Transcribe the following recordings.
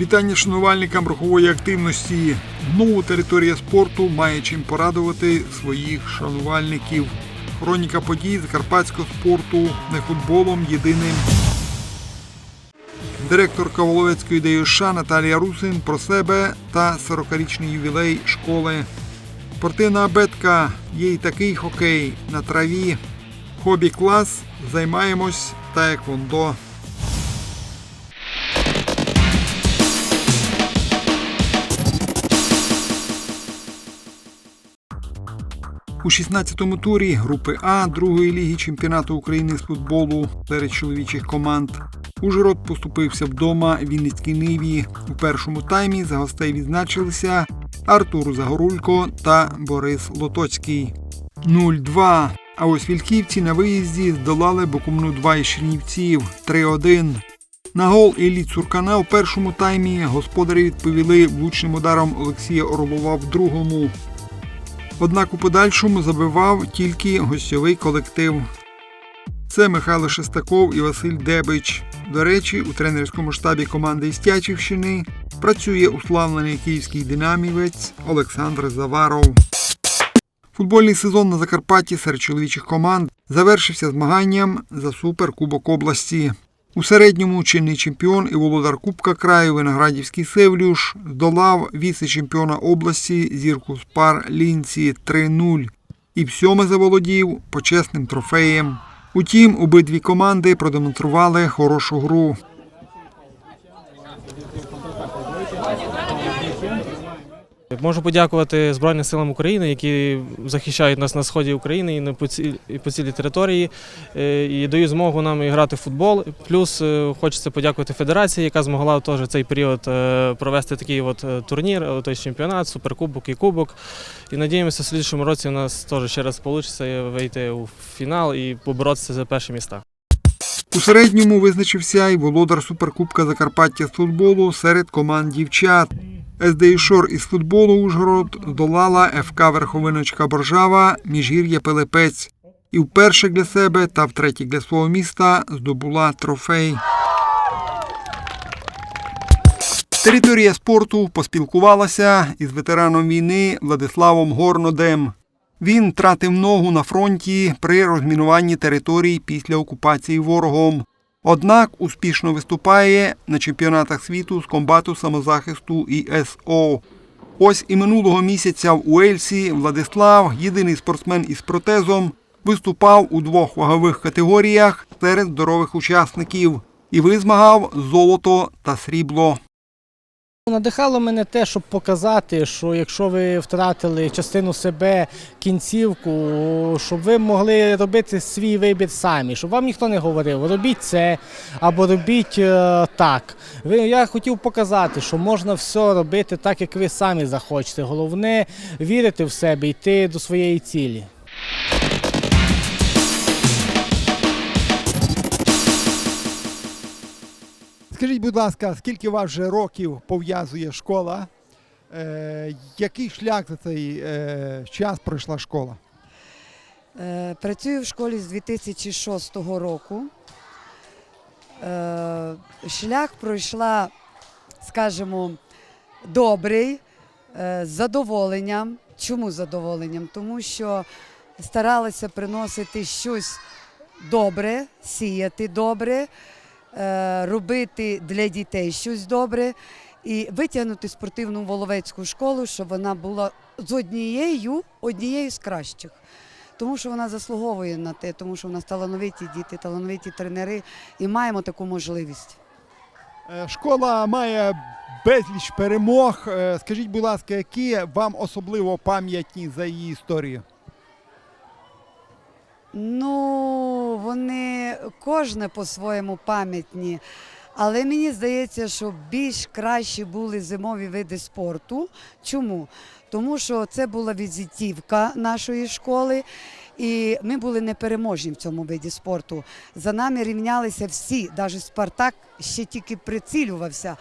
Вітання шанувальникам рухової активності. Знову територія спорту має чим порадувати своїх шанувальників. Хроніка подій закарпатського спорту не футболом єдиним. Директорка Воловецької ДЮШ Наталія Русин про себе та 40-річний ювілей школи. Спортивна абетка є й такий хокей на траві. Хобі клас займаємось таеквондо. У 16-му турі групи А другої ліги чемпіонату України з футболу серед чоловічих команд Ужгород поступився вдома Вінницькій Ниві. У першому таймі за гостей відзначилися Артур Загорулько та Борис Лотоцький. 0-2. А ось вільківці на виїзді здолали Бокумну 2 із Чернівців 3-1. На гол Іллі Цуркана у першому таймі господарі відповіли влучним ударом Олексія Орлова в другому. Однак у подальшому забивав тільки гостьовий колектив. Це Михайло Шестаков і Василь Дебич. До речі, у тренерському штабі команди із Тячівщини працює уславлений київський динамівець Олександр Заваров. Футбольний сезон на Закарпатті серед чоловічих команд завершився змаганням за Суперкубок області. У середньому чинний чемпіон і володар Кубка краю Виноградівський Севлюш здолав віце-чемпіона області зірку Спар Лінці 3-0 і всьоме заволодів почесним трофеєм. Утім, обидві команди продемонстрували хорошу гру. Можу подякувати Збройним силам України, які захищають нас на сході України і на по цілій, і по цілій території, е, і дають змогу нам і грати в футбол. Плюс е, хочеться подякувати федерації, яка змогла теж цей період е, провести такий от турнір, той чемпіонат, суперкубок і кубок. І надіємося, в слідчому році у нас теж ще раз вийде вийти у фінал і поборотися за перші міста. У середньому визначився й володар Суперкубка Закарпаття з футболу серед команд дівчат. СДІ із футболу Ужгород здолала ФК Верховиночка Боржава Міжгір'я Пилипець. І вперше для себе та втретє для свого міста здобула трофей. Територія спорту поспілкувалася із ветераном війни Владиславом Горнодем. Він втратив ногу на фронті при розмінуванні територій після окупації ворогом. Однак успішно виступає на чемпіонатах світу з комбату самозахисту ІСО. Ось і минулого місяця в Уельсі Владислав, єдиний спортсмен із протезом, виступав у двох вагових категоріях серед здорових учасників і визмагав золото та срібло. Надихало мене те, щоб показати, що якщо ви втратили частину себе, кінцівку, щоб ви могли робити свій вибір самі, щоб вам ніхто не говорив, робіть це або робіть е, так. Я хотів показати, що можна все робити так, як ви самі захочете. Головне вірити в себе, йти до своєї цілі. Скажіть, будь ласка, скільки вас вже років пов'язує школа? Е, який шлях за цей е, час пройшла школа? Е, Працюю в школі з 2006 року. Е, Шлях пройшла, скажімо, добрий, е, з задоволенням. Чому з задоволенням? Тому що старалася приносити щось добре, сіяти добре, робити для дітей щось добре і витягнути спортивну воловецьку школу, щоб вона була з однією, однією з кращих тому що вона заслуговує на те, тому що в нас талановиті діти, талановиті тренери, і маємо таку можливість. Е, школа має безліч перемог. Е, скажіть, будь ласка, які вам особливо пам'ятні за її історію? Ну, вони кожне по-своєму пам'ятні. Але мені здається, що більш кращі були зимові види спорту. Чому? Тому що це була візитівка нашої школи, і ми були непереможні в цьому виді спорту. За нами рівнялися всі, навіть Спартак ще тільки прицілювався.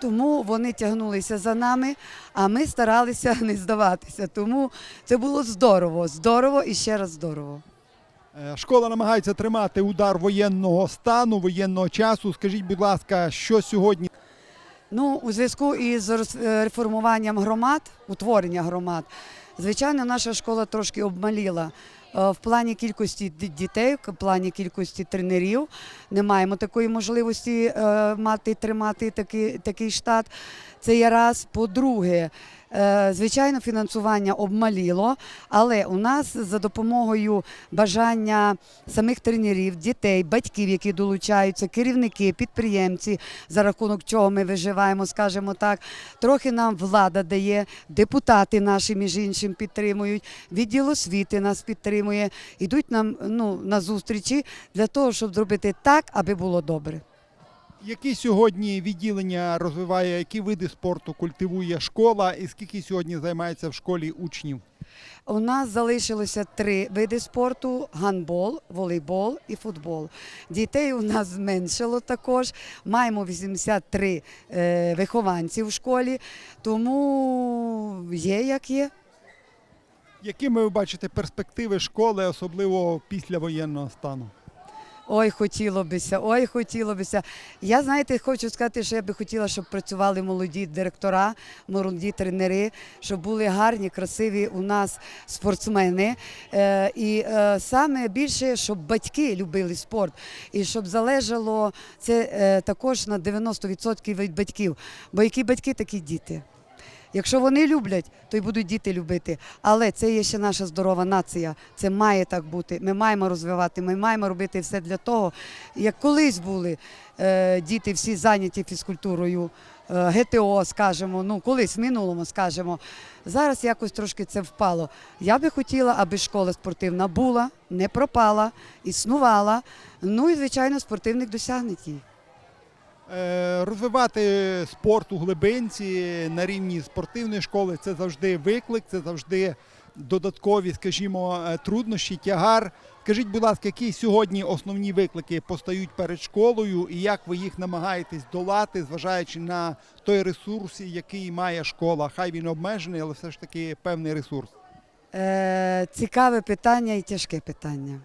Тому вони тягнулися за нами, а ми старалися не здаватися. Тому це було здорово, здорово і ще раз здорово. Е, Школа намагається тримати удар воєнного стану, воєнного часу. Скажіть, будь ласка, що сьогодні Ну, у зв'язку із е, реформуванням громад, утворення громад, звичайно, наша школа трошки обмаліла. Е, В плані кількості дітей, в плані кількості тренерів не маємо такої можливості мати тримати такий, такий штат. Це є раз. По-друге, е, звичайно, фінансування обмаліло, але у нас за допомогою бажання самих тренерів, дітей, батьків, які долучаються, керівники, підприємці, за рахунок чого ми виживаємо, скажімо так. Трохи нам влада дає, депутати наші, між іншим, підтримують, відділ освіти нас підтримує, ідуть нам ну, на зустрічі для того, щоб зробити так, аби було добре. Які сьогодні відділення розвиває, які види спорту культивує школа, і скільки сьогодні займається в школі учнів? У нас залишилося три види спорту: гандбол, волейбол і футбол. Дітей у нас зменшило також. Маємо 83 е, вихованці в школі, тому є як є. Якими ви бачите перспективи школи, особливо після воєнного стану? Ой, хотіло бися, ой, хотіло бися. Я знаєте, хочу сказати, що я би хотіла, щоб працювали молоді директора, молоді тренери, щоб були гарні, красиві у нас спортсмени. Е, і е, саме більше, щоб батьки любили спорт, і щоб залежало це е, також на 90% від батьків. Бо які батьки, такі діти. Якщо вони люблять, то й будуть діти любити. Але це є ще наша здорова нація. Це має так бути. Ми маємо розвивати, ми маємо робити все для того, як колись були е, діти всі зайняті фізкультурою, е, ГТО, скажімо, ну колись в минулому скажімо. Зараз якось трошки це впало. Я би хотіла, аби школа спортивна була, не пропала, існувала. Ну і звичайно, спортивних досягнень. Е, Розвивати спорт у глибинці на рівні спортивної школи це завжди виклик, це завжди додаткові, скажімо, е, труднощі, тягар. Скажіть, будь ласка, які сьогодні основні виклики постають перед школою і як ви їх намагаєтесь долати, зважаючи на той ресурс, який має школа? Хай він обмежений, але все ж таки певний ресурс. Е, цікаве питання і тяжке питання.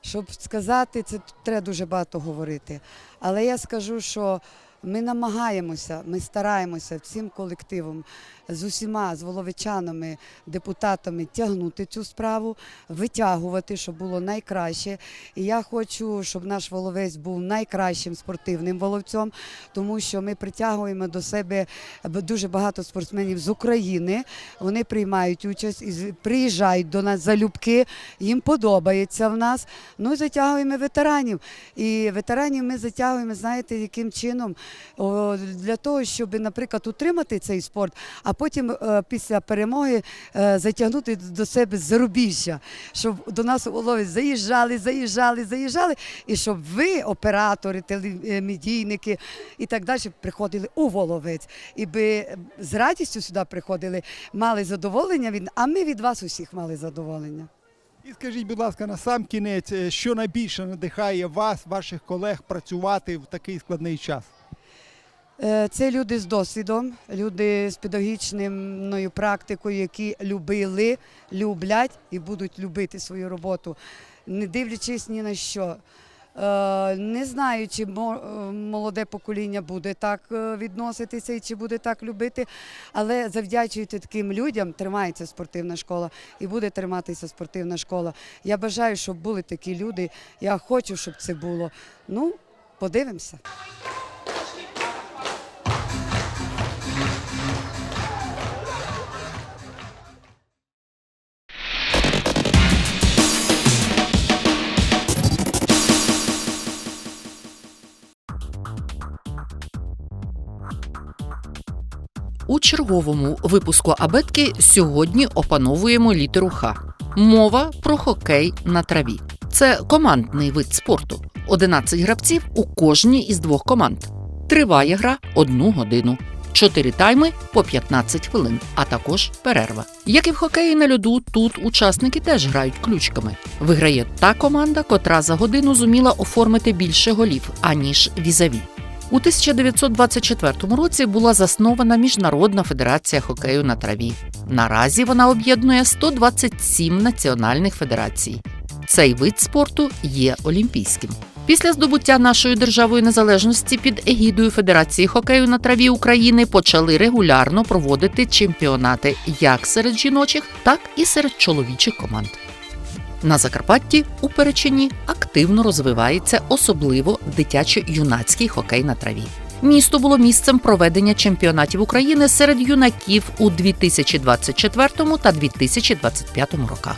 Щоб сказати, це треба дуже багато говорити. Але я скажу, що ми намагаємося, ми стараємося всім колективом, з усіма, з воловичанами, депутатами тягнути цю справу, витягувати, щоб було найкраще. І я хочу, щоб наш воловець був найкращим спортивним воловцем, тому що ми притягуємо до себе дуже багато спортсменів з України. Вони приймають участь і приїжджають до нас залюбки. Їм подобається в нас. Ну і затягуємо ветеранів. І ветеранів ми затягуємо, знаєте, яким чином для того, щоб, наприклад, утримати цей спорт, а потім е, після перемоги е, затягнути до себе зарубіжжя, щоб до нас у Воловець заїжджали, заїжджали, заїжджали, і щоб ви, оператори, телемедійники і так далі, приходили у Воловець. І би з радістю сюди приходили, мали задоволення від, а ми від вас усіх мали задоволення. І скажіть, будь ласка, на сам кінець, е, що найбільше надихає вас, ваших колег працювати в такий складний час? Е, Це люди з досвідом, люди з педагогічною практикою, які любили, люблять і будуть любити свою роботу, не дивлячись ні на що. Е, Не знаю, чи молоде покоління буде так е, відноситися і чи буде так любити, але завдячуючи таким людям, тримається спортивна школа і буде триматися спортивна школа. Я бажаю, щоб були такі люди. Я хочу, щоб це було. Ну, подивимося. Черговому випуску абетки сьогодні опановуємо літеру Х. Мова про хокей на траві. Це командний вид спорту. 11 гравців у кожній із двох команд. Триває гра одну годину. Чотири тайми по 15 хвилин, а також перерва. Як і в хокеї на льоду, тут учасники теж грають ключками. Виграє та команда, котра за годину зуміла оформити більше голів, аніж візаві. У 1924 році була заснована Міжнародна федерація хокею на траві. Наразі вона об'єднує 127 національних федерацій. Цей вид спорту є олімпійським. Після здобуття нашою державою незалежності під егідою Федерації хокею на траві України почали регулярно проводити чемпіонати як серед жіночих, так і серед чоловічих команд. На Закарпатті у Перечині активно розвивається особливо дитячо-юнацький хокей на траві. Місто було місцем проведення чемпіонатів України серед юнаків у 2024 та 2025 роках.